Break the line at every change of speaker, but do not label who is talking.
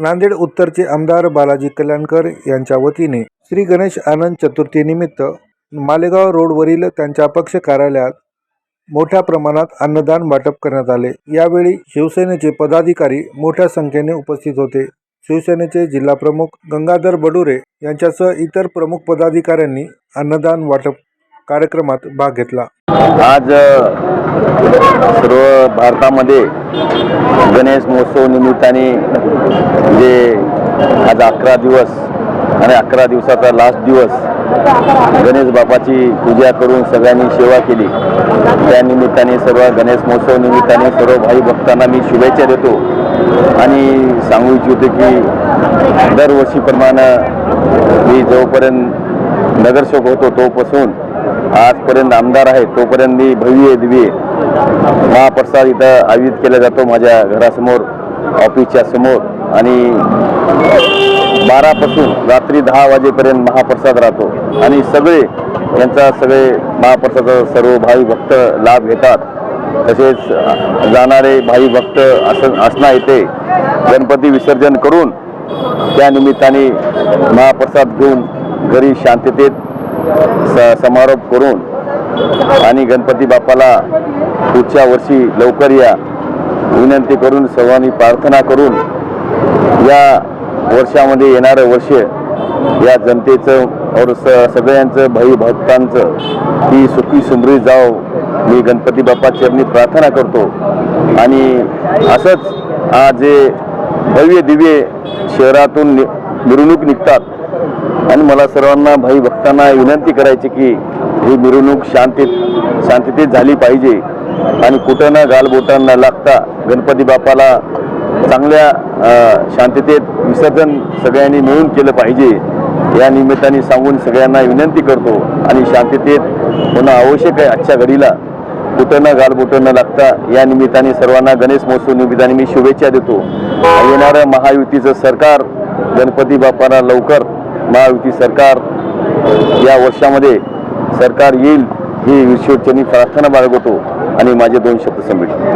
नांदेड उत्तरचे आमदार बालाजी कल्याणकर यांच्या वतीने श्री गणेश आनंद चतुर्थीनिमित्त मालेगाव रोडवरील त्यांच्या पक्ष कार्यालयात मोठ्या प्रमाणात अन्नदान वाटप करण्यात आले. यावेळी शिवसेनेचे पदाधिकारी मोठ्या संख्येने उपस्थित होते. शिवसेनेचे जिल्हाप्रमुख गंगाधर बडुरे यांच्यासह इतर प्रमुख पदाधिकाऱ्यांनी अन्नदान वाटप कार्यक्रमात भाग घेतला.
आज सर्व भारतामध्ये गणेश महोत्सव निमित्ताने जे आज अकरा दिवस आणि अकरा दिवसाचा लास्ट दिवस गणेश बापाची पूजा करून सगळ्यांनी सेवा केली. त्या निमित्ताने सर्व गणेश महोत्सव निमित्ताने सर्व भाई भक्तांना मी शुभेच्छा देतो. आणि सांगू इच्छितो की दरवर्षीप्रमाणे मी जोपर्यंत नगरसेवक होतो तोपासून. आजपर्यंत आमदार आहे तोपर्यंत मी भव्य दिव्य महाप्रसाद इथं आयोजित केला जातो माझ्या घरासमोर ऑफिसच्या समोर. आणि बारापासून रात्री दहा वाजेपर्यंत महाप्रसाद राहतो. आणि सगळे यांचा सगळे महाप्रसादाचा सर्व भाई भक्त लाभ घेतात. तसेच जाणारे भाई भक्त असं असणार येते गणपती विसर्जन करून त्या निमित्ताने महाप्रसाद घेऊन घरी शांततेत स समारोप करून आणि गणपती बाप्पाला पुढच्या वर्षी लवकर या विनंती करून सर्वांनी प्रार्थना करून या वर्षामध्ये येणारं वर्ष या जनतेचं और स सगळ्यांचं भाई भक्तांचं ही सुखी सुमरी जाव मी गणपती बाप्पाची प्रार्थना करतो. आणि असंच हा जे भव्य दिव्य शहरातून नि- मिरवणूक निघतात आणि मला सर्वांना भाई भक्तांना विनंती करायची की ही मिरवणूक शांतीत शांततेत झाली पाहिजे. आणि कुठं ना गालबोटांना न लागता गणपती बापाला चांगल्या शांततेत विसर्जन सगळ्यांनी मिळून केलं पाहिजे. या निमित्ताने सांगून सगळ्यांना विनंती करतो आणि शांततेत होणं आवश्यक आहे आजच्या घडीला. कुठं ना गालबोटं न लागता या निमित्ताने सर्वांना गणेश महोत्सव निमित्ताने मी शुभेच्छा देतो. येणारं महायुतीचं सरकार गणपती बाप्पाला लवकर महायुती सरकार या वर्षामध्ये सरकार येईल ही विश्वचनी प्रार्थना बाळगतो आणि माझे दोन शब्द संमिट